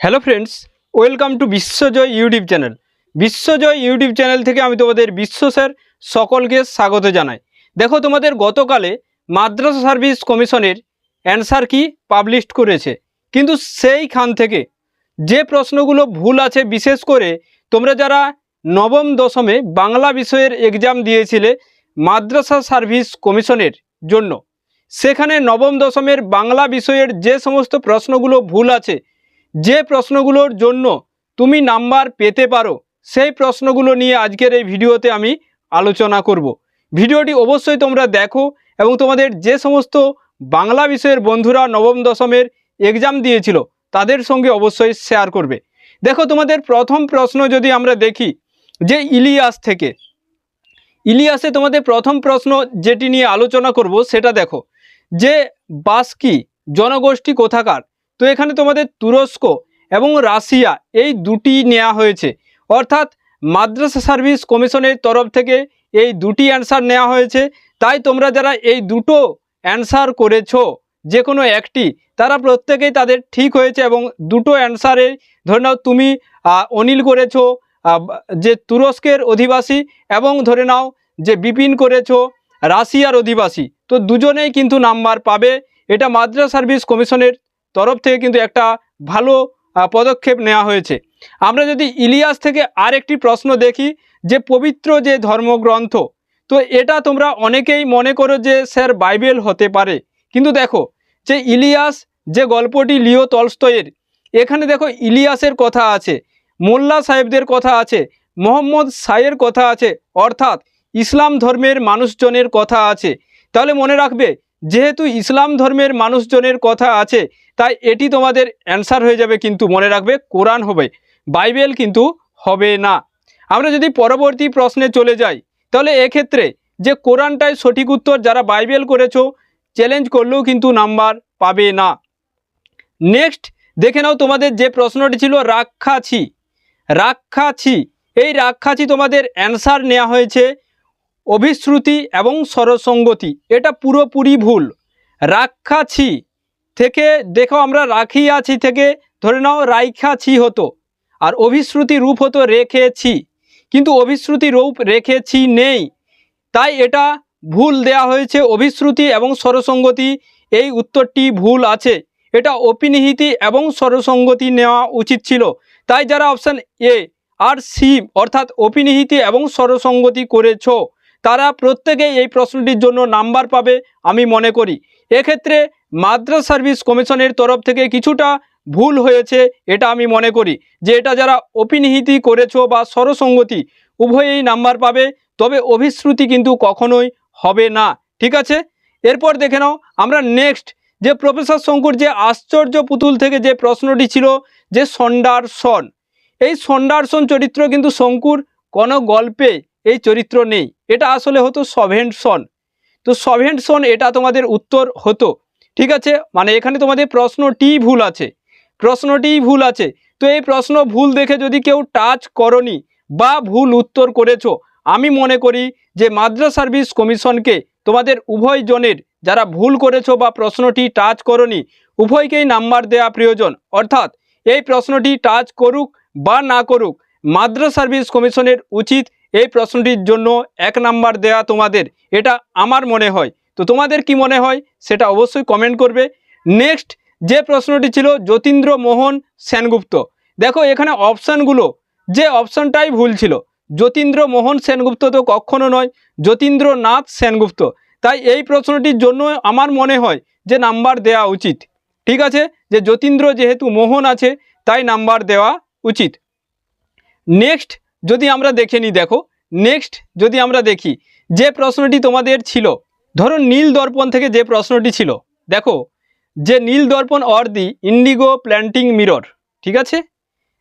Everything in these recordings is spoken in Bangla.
Hello friends welcome to Bishwajoy YouTube channel Bishwajoy YouTube channel থেকে আমি তোমাদের বিশ্ব স্যার সকলকে স্বাগত জানাই। দেখো তোমাদের গতকালে মাদ্রাসা সার্ভিস কমিশনের অ্যান্সার কি পাবলিশ করেছে। কিন্তু সেইখান থেকে যে প্রশ্নগুলো ভুল আছে, বিশেষ করে তোমরা যারা নবম দশমে বাংলা বিষয়ের এক্সাম দিয়েছিলে মাদ্রাসা সার্ভিস কমিশনের জন্য, সেখানে নবম দশমের বাংলা বিষয়ের যে সমস্ত প্রশ্নগুলো ভুল আছে যে প্রশ্নগুলোর জন্য তুমি নাম্বার পেতে পারো, সেই প্রশ্নগুলো নিয়ে আজকের এই ভিডিওতে আমি আলোচনা করব। ভিডিওটি অবশ্যই তোমরা দেখো এবং তোমাদের যে সমস্ত বাংলা বিষয়ের বন্ধুরা নবম, দশমের এক্সাম দিয়েছিল, তাদের সঙ্গে অবশ্যই শেয়ার করবে। দেখো, তোমাদের প্রথম প্রশ্ন যদি আমরা দেখি, যে ইলিয়াস থেকে, ইলিয়াসে তোমাদের প্রথম প্রশ্ন যেটি নিয়ে আলোচনা করব, সেটা দেখো, যে বাস্কি জনগোষ্ঠী কোথাকার? তো এখানে তোমাদের তুরস্ক এবং রাশিয়া এই দুটি নেওয়া হয়েছে। অর্থাৎ মাদ্রাসা সার্ভিস কমিশনের তরফ থেকে এই দুটি অ্যান্সার নেওয়া হয়েছে। তাই তোমরা যারা এই দুটো অ্যান্সার করেছ যে কোনো একটি, তারা প্রত্যেকেই তাদের ঠিক হয়েছে এবং দুটো অ্যান্সারে ধরে নাও তুমি অনিল করেছ যে তুরস্কের অধিবাসী এবং ধরে নাও যে বিপিন করেছ, রাশিয়ার অধিবাসী। তো দুজনেই কিন্তু নাম্বার পাবে। এটা মাদ্রাসা সার্ভিস কমিশনের তরফ থেকে কিন্তু একটা ভালো পদক্ষেপ নেওয়া হয়েছে। আমরা যদি ইলিয়াস থেকে আর একটি প্রশ্ন দেখি, যে পবিত্র যে ধর্মগ্রন্থ, তো এটা তোমরা অনেকেই মনে করো যে স্যার বাইবেল হতে পারে। কিন্তু দেখো, যে ইলিয়াস যে গল্পটি লিও তলস্তয়ের এখানে দেখো ইলিয়াসের কথা আছে, মোল্লা সাহেবদের কথা আছে, মোহাম্মদ সাইয়ের কথা আছে, অর্থাৎ ইসলাম ধর্মের মানুষজনের কথা আছে। তাহলে মনে রাখবে যেহেতু ইসলাম ধর্মের মানুষজনের কথা আছে, তাই এটি তোমাদের অ্যান্সার হয়ে যাবে কিন্তু মনে রাখবে, কোরআন হবে, বাইবেল কিন্তু হবে না। আমরা যদি পরবর্তী প্রশ্নে চলে যাই, তাহলে এক্ষেত্রে যে কোরআনটাই সঠিক উত্তর যারা বাইবেল করেছ চ্যালেঞ্জ করলেও কিন্তু নাম্বার পাবে না। নেক্সট দেখে নাও তোমাদের যে প্রশ্নটি ছিল, রাক্ষাছি। রাক্ষাছি, এই রাক্ষাছি তোমাদের অ্যান্সার নেওয়া হয়েছে অভিশ্রুতি এবং স্বরসঙ্গতি, এটা পুরোপুরি ভুল। রাক্ষাছি থেকে দেখো আমরা রাখিয়াছি থেকে ধরে নাও রাইখাছি হতো, আর অভিশ্রুতি রূপ হতো রেখেছি কিন্তু অভিশ্রুতি রূপ রেখেছি নেই। তাই এটা ভুল দেয়া হয়েছে অভিশ্রুতি এবং স্বরসঙ্গতি, এই উত্তরটি ভুল আছে। এটা অপিনিহিতি এবং স্বরসঙ্গতি নেওয়া উচিত ছিল। তাই যারা অপশান এ আর সি অর্থাৎ অপিনিহিতি এবং স্বরসঙ্গতি করেছ তারা প্রত্যেকেই এই প্রশ্নটির জন্য নাম্বার পাবে আমি মনে করি। এক্ষেত্রে মাদ্রাস সার্ভিস কমিশনের তরফ থেকে কিছুটা ভুল হয়েছে এটা আমি মনে করি। যে এটা যারা অপিনিহিতি করেছ বা স্বরসঙ্গতি উভয়েই নাম্বার পাবে, তবে অভিশ্রুতি কিন্তু কখনোই হবে না। ঠিক আছে? এরপর দেখে নাও, আমরা নেক্সট, যে প্রফেসর শঙ্কুর যে আশ্চর্য পুতুল থেকে যে প্রশ্নটি ছিল যে সন্ডারসন। এই সন্ডারসন চরিত্র কিন্তু শঙ্কুর কোনো গল্পে এই চরিত্র নেই। এটা আসলে হতো সভেন্টসন তো সভেন্টসন এটা তোমাদের উত্তর হতো। ঠিক আছে? মানে এখানে তোমাদের প্রশ্নটি ভুল আছে। প্রশ্নটিই ভুল আছে। তো এই প্রশ্ন ভুল দেখে যদি কেউ টাচ করনি বা ভুল উত্তর করেছ, আমি মনে করি যে মাদ্রাস সার্ভিস কমিশনকে তোমাদের উভয় জনের যারা ভুল করেছ বা প্রশ্নটি টাচ করনি, উভয়কেই নাম্বার দেওয়া প্রয়োজন। অর্থাৎ এই প্রশ্নটি টাচ করুক বা না করুক, মাদ্রাস সার্ভিস কমিশনের উচিত এই প্রশ্নটির জন্য এক নাম্বার দেয়া তোমাদের, এটা আমার মনে হয়। তো তোমাদের কি মনে হয়? সেটা অবশ্যই কমেন্ট করবে। নেক্সট যে প্রশ্নটি ছিল যতীন্দ্র মোহন সেনগুপ্ত। দেখো, এখানে অপশানগুলো যে অপশানটাই ভুল ছিল। যতীন্দ্র মোহন সেনগুপ্ত তো কখনো নয় যতীন্দ্রনাথ সেনগুপ্ত। তাই এই প্রশ্নটির জন্য আমার মনে হয় যে নাম্বার দেওয়া উচিত। ঠিক আছে? যে যতীন্দ্র যেহেতু মোহন আছে, তাই নাম্বার দেওয়া উচিত। নেক্সট যদি আমরা দেখে নিই, দেখো নেক্সট যদি আমরা দেখি, যে প্রশ্নটি তোমাদের ছিল, ধরো নীল দর্পণ থেকে যে প্রশ্নটি ছিল, দেখো, যে Nil Darpan or the indigo planting mirror ঠিক আছে?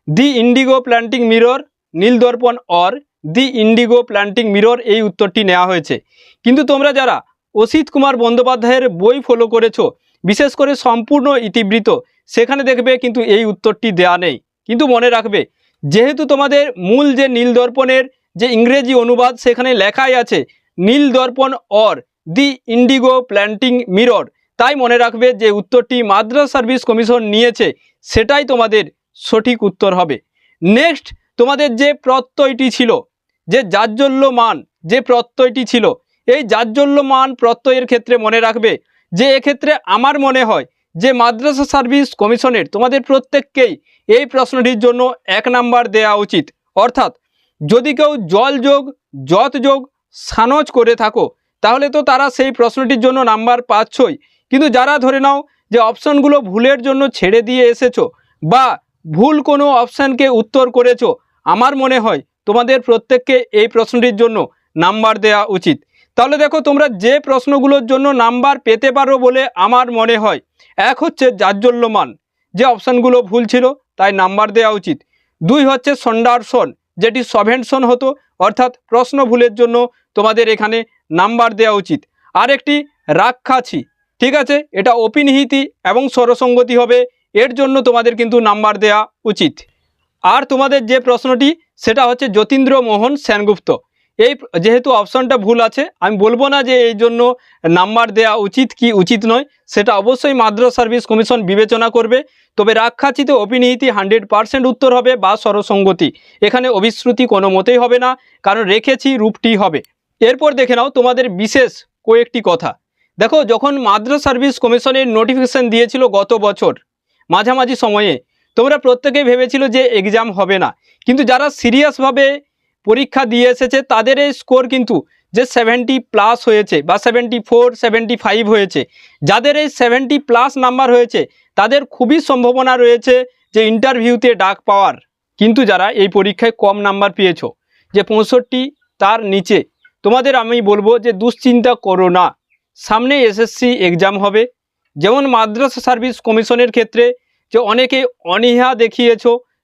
The indigo planting mirror Nil Darpan or the indigo planting mirror এই উত্তরটি নেওয়া হয়েছে। কিন্তু তোমরা যারা অসিত কুমার বন্দ্যোপাধ্যায়ের বই ফলো করেছ, বিশেষ করে সম্পূর্ণ ইতিবৃত্ত, সেখানে দেখবে কিন্তু এই উত্তরটি দেয়া নেই। কিন্তু মনে রাখবে যেহেতু তোমাদের মূল যে নীল দর্পণের যে ইংরেজি অনুবাদ সেখানে লেখাই আছে, Nil Darpan or the indigo planting mirror তাই মনে রাখবে যে উত্তরটি মাদ্রাস সার্ভিস কমিশন নিয়েছে, সেটাই তোমাদের সঠিক উত্তর হবে। নেক্সট তোমাদের যে প্রত্যয়টি ছিল, যে জাজ্জল্য মান যে প্রত্যয়টি ছিল, এই জাজ্জল্য মান প্রত্যয়ের ক্ষেত্রে মনে রাখবে যে এক্ষেত্রে আমার মনে হয় যে মাদ্রাসা সার্ভিস কমিশনের তোমাদের প্রত্যেককেই এই প্রশ্নটির জন্য এক নাম্বার দেওয়া উচিত। অর্থাৎ যদি কেউ জল যোগ, যত যোগ, সানজ করে থাকো, তাহলে তো তারা সেই প্রশ্নটির জন্য নাম্বার পাচ্ছই। কিন্তু যারা ধরে নাও যে অপশনগুলো ভুলের জন্য ছেড়ে দিয়ে এসেছ বা ভুল কোনো অপশানকে উত্তর করেছ, আমার মনে হয় তোমাদের প্রত্যেককে এই প্রশ্নটির জন্য নাম্বার দেওয়া উচিত। তাহলে দেখো তোমরা যে প্রশ্নগুলোর জন্য নাম্বার পেতে পারো বলে আমার মনে হয়। এক হচ্ছে জাজ্জল্যমান, যে অপশানগুলো ভুল ছিল তাই নাম্বার দেওয়া উচিত। দুই হচ্ছে সন্ডারসন, যেটি সভেনশন হতো, অর্থাৎ প্রশ্ন ভুলের জন্য তোমাদের এখানে নাম্বার দেওয়া উচিত। আর একটি রাক্ষাছি, ঠিক আছে? এটা অপিনিহিতি এবং স্বরসঙ্গতি হবে, এর জন্য তোমাদের কিন্তু নাম্বার দেওয়া উচিত। আর তোমাদের যে প্রশ্নটি, সেটা হচ্ছে যতীন্দ্র মোহন সেনগুপ্ত। এই যেহেতু অপশনটা ভুল আছে, আমি বলব না যে এই জন্য নাম্বার দেওয়া উচিত কি উচিত নয়, সেটা অবশ্যই মাদ্রাস সার্ভিস কমিশন বিবেচনা করবে। তবে রাক্ষাচিতে অপিনিহিতি হান্ড্রেড পার্সেন্ট উত্তর হবে বা স্বরসঙ্গতি। এখানে অবিশ্রুতি কোনো মতেই হবে না, কারণ রেখেছি রূপটি হবে। এরপর দেখে নাও তোমাদের বিশেষ কয়েকটি কথা। দেখো, যখন মাদ্রাস সার্ভিস কমিশনের নোটিফিকেশন দিয়েছিল গত বছর, মাঝামাঝি সময়ে, তোমরা প্রত্যেকেই ভেবেছিল যে এক্সাম হবে না। কিন্তু যারা সিরিয়াসভাবে পরীক্ষা দিয়ে এসেছে, তাদের এই স্কোর কিন্তু যে সেভেন্টি প্লাস হয়েছে বা সেভেন্টি ফোর সেভেন্টি ফাইভ হয়েছে। যাদের এই সেভেন্টি প্লাস নাম্বার হয়েছে, তাদের খুবই সম্ভাবনা রয়েছে যে ইন্টারভিউতে ডাক পাওয়ার। কিন্তু যারা এই পরীক্ষায় কম নাম্বার পেয়েছ, যে পঁয়ষট্টি তার নিচে, তোমাদের আমি বলব যে দুশ্চিন্তা করো না। সামনে এসএসসি এক্সাম হবে। যেমন মাদ্রাসা সার্ভিস কমিশনের ক্ষেত্রে যে অনেকে অনীহা দেখিয়েছ,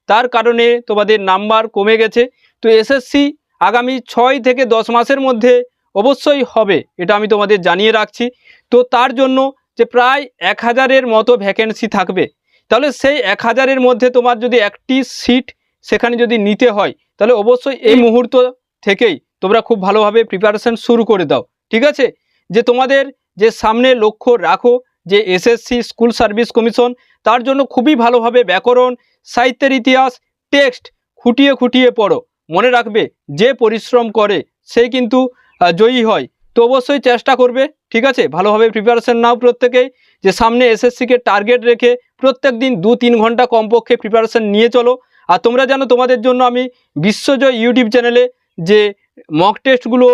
তার কারণে তোমাদের নাম্বার কমে গেছে। তো এসএসসি আগামী ছয় থেকে দশ মাসের মধ্যে অবশ্যই হবে এটা আমি তোমাদের জানিয়ে রাখছি। তো তার জন্য যে প্রায় এক হাজারের মতো ভ্যাকেন্সি থাকবে তাহলে সেই এক হাজারের মধ্যে তোমার যদি একটি সিট সেখানে যদি নিতে হয় তাহলে অবশ্যই এই মুহূর্ত থেকেই তোমরা খুব ভালোভাবে প্রিপারেশন শুরু করে দাও ঠিক আছে? যে তোমাদের যে সামনে লক্ষ্য রাখো যে এসএসসি স্কুল সার্ভিস কমিশন তার জন্য খুবই ভালোভাবে ব্যাকরণ সাহিত্যের ইতিহাস টেক্সট খুঁটিয়ে খুঁটিয়ে পড়ো। মনে রাখবে, যে পরিশ্রম করে, সে কিন্তু জয়ী হয়। তো অবশ্যই চেষ্টা করবে, ঠিক আছে? ভালোভাবে প্রিপারেশন নাও প্রত্যেকেই। যে সামনে এসএসসিকে টার্গেট রেখে প্রত্যেক দিন দু তিন ঘণ্টা কমপক্ষে প্রিপারেশন নিয়ে চলো। আর তোমরা জানো, তোমাদের জন্য আমি বিশ্বজয় ইউটিউব চ্যানেলে যে মক টেস্টগুলো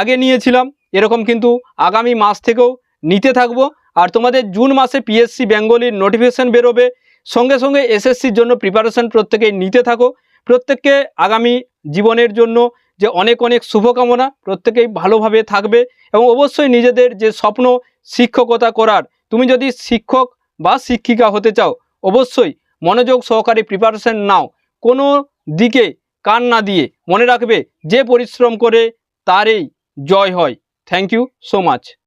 আগে নিয়েছিলাম, এরকম কিন্তু আগামী মাস থেকেও নিতে থাকব। আর তোমাদের জুন মাসে পিএসসি বেঙ্গলির নোটিফিকেশান বেরোবে। সঙ্গে সঙ্গে এসএসসির জন্য প্রিপারেশন প্রত্যেকেই নিতে থাকো। প্রত্যেককে আগামী জীবনের জন্য যে অনেক অনেক শুভকামনা, প্রত্যেকেই ভালোভাবে থাকবে এবং অবশ্যই নিজেদের যে স্বপ্ন শিক্ষকতা করার, তুমি যদি শিক্ষক বা শিক্ষিকা হতে চাও, অবশ্যই মনোযোগ সহকারে প্রিপারেশন নাও। কোনো দিকে কান না দিয়ে মনে রাখবে যে পরিশ্রম করে তারই জয় হয়। Thank you so much